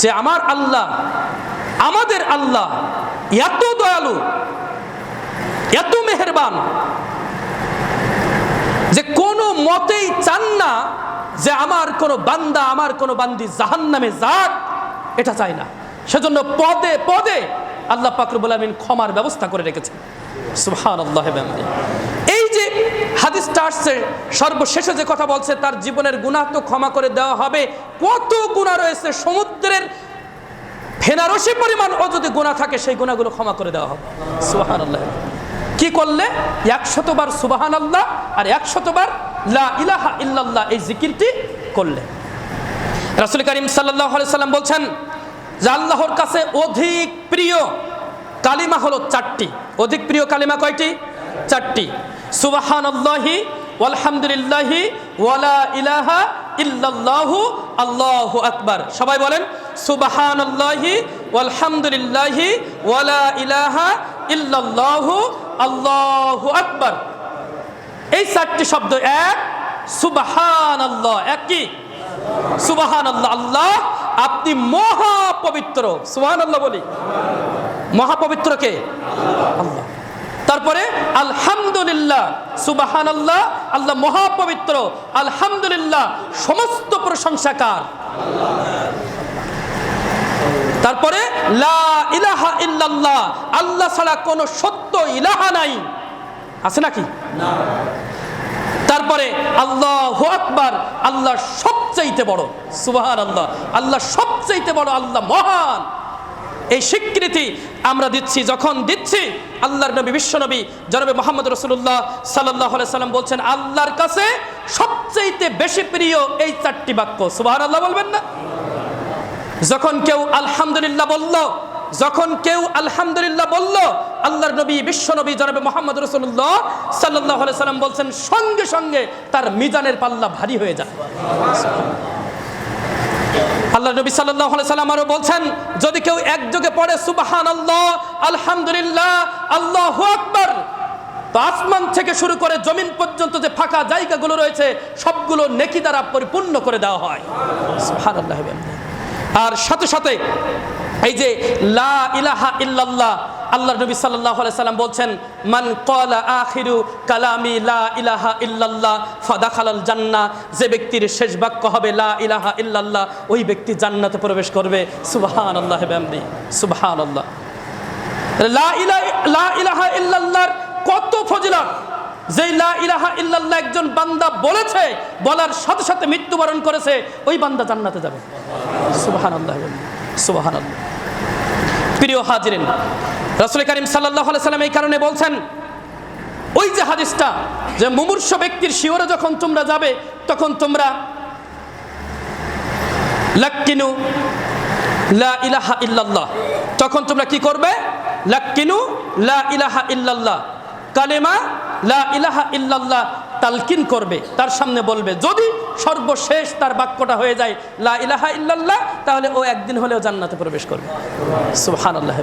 যে আমার আল্লাহ, আমাদের আল্লাহ এত দয়ালু, এত মেহেরবান যে কোনো মতেই চান না যে আমার কোনো বান্দা, আমার কোনো বান্দি জাহান নামে যাক, এটা চাই না। সেজন্য পদে পদে আল্লাহ পাকরুবুল আলমিন ক্ষমার ব্যবস্থা করে রেখেছেন। সুহান আল্লাহ হাদিসটা আসছে, সর্বশেষে যে কথা বলছে, তার জীবনের গুনাহ তো ক্ষমা করে দেওয়া হবে। কত গুণা রয়েছে, সমুদ্রের ফেনারসি পরিমাণ, ও যদি গুণা থাকে, সেই গুণাগুলো ক্ষমা করে দেওয়া হবে। সুবাহান আল্লাহ কি করলে? একশতবার সুবাহান আল্লাহ আর একশতবার লা ইলাহা ইল্লাল্লাহ এই জিকিরটি করলে। রাসুল করিম সাল্লাহ সাল্লাম বলছেন যে আল্লাহর কাছে অধিক প্রিয় কালিমা হলো চারটি। অধিক প্রিয় কালিমা কয়টি? চারটি। সুবাহান আল্লাহি আলহামদুলিল্লাহি ওয়ালা ইলাহা ইল্লাল্লাহু আল্লাহু আকবার। সবাই বলেন সুবাহান আল্লাহি আলহামদুলিল্লাহি ওয়ালা ইলাহা ইল্লাল্লাহু আল্লাহু আকবার। এই চারটি শব্দ এক সুবাহান আল্লাহ এক কি? সুবাহান আল্লাহ আল্লাহ আপনি মহাপবিত্র। সুবাহান আল্লাহ বলি। মহাপবিত্র কে? আল্লাহ। আলহামদুলিল্লাহ সুবাহান আল্লাহ আল্লাহ মহাপবিত্র, আলহামদুলিল্লাহ, সমস্ত প্রশংসাকার তারপরে, লা ইলাহা ইল্লাল্লাহ, আল্লাহ ছাড়া কোনো সত্য ইলাহা নাই। আছে নাকি? তারপরে, আল্লাহ আকবার, আল্লাহ সবচাইতে বড় সুবাহান আল্লাহ আল্লাহ সবচাইতে বড়, আল্লাহ মহান। এই স্বীকৃতি আমরা দিচ্ছি, যখন দিচ্ছি, আল্লাহর নবী বিশ্বনবী জনবে মোহাম্মদ রসুল্লাহ সাল্লাহ সাল্লাম বলছেন, আল্লাহর কাছে সবচাইতে বেশি প্রিয় এই চারটি বাক্য। সুবাহ আল্লাহ বলবেন না? যখন কেউ আলহামদুলিল্লাহ বলল, যখন কেউ আলহামদুলিল্লাহ বলল, আল্লাহর নবী, বিশ্ব নবী, জনাবে মোহাম্মদ রসুল্লাহ সাল্লাহ সাল্লাম বলছেন, সঙ্গে সঙ্গে তার মিজানের পাল্লা ভারী হয়ে যায়। আল্লাহ নবী সাল্লাহ সাল্লাম আরও বলছেন, যদি কেউ একযোগে পড়ে সুবাহান আল্লাহ আলহামদুলিল্লাহ, আল্লাহ আকবর, তো আসমান থেকে শুরু করে জমিন পর্যন্ত যে ফাঁকা জায়গাগুলো রয়েছে, সবগুলো নেকি দ্বারা পরিপূর্ণ করে দেওয়া হয়। আর সাথে সাথে এই যে, লা ইলাহা ইল্লাল্লাহ আল্লাহ নবী আলাইহি সাল্লাম বলছেন, মান ক্বালা আখিরু কালামি লা ইলাহা ইল্লাল্লাহ ফাদাখালাল জান্না যে ব্যক্তির শেষ বাক্য হবে লা ইলাহা ইল্লাল্লাহ, ওই ব্যক্তি জান্নাতে প্রবেশ করবে। সুবহানাল্লাহ বিহামদি, সুবহানাল্লাহ। লা ইলাহা লা ইলাহা ইল্লাল্লাহর কত ফজিলত? যেই লা ইলাহা ইল্লাল্লাহ একজন বান্দা বলেছে, বলার সাথে সাথে মৃত্যুবরণ করেছে, ওই বান্দা জান্নাতে যাবে। সুবহানাল্লাহ সুবহানাল্লাহ। প্রিয় হাজিরেন রাসূল করিম আলাইহি সাল্লাম এই কারণে বলছেন, ওই যে হাদিসটা যে মুমূর্ষ ব্যক্তির শিওরে যখন তোমরা যাবে, তখন তোমরা লাক্কিনু লা ইলাহা ইল্লাল্লাহ। তখন তোমরা কি করবে? লাক্কিনু লা ইলাহা ইল্লাল্লাহ। কালেমা লা ইলাহা ইল্লাল্লাহ তালকিন করবে, তার সামনে বলবে। যদি সর্বশেষ তার বাক্যটা হয়ে যায় লা ইলাহা ইল্লাল্লাহ, তাহলে ও একদিন হলেও জান্নাতে প্রবেশ করবে। সুবহানাল্লাহ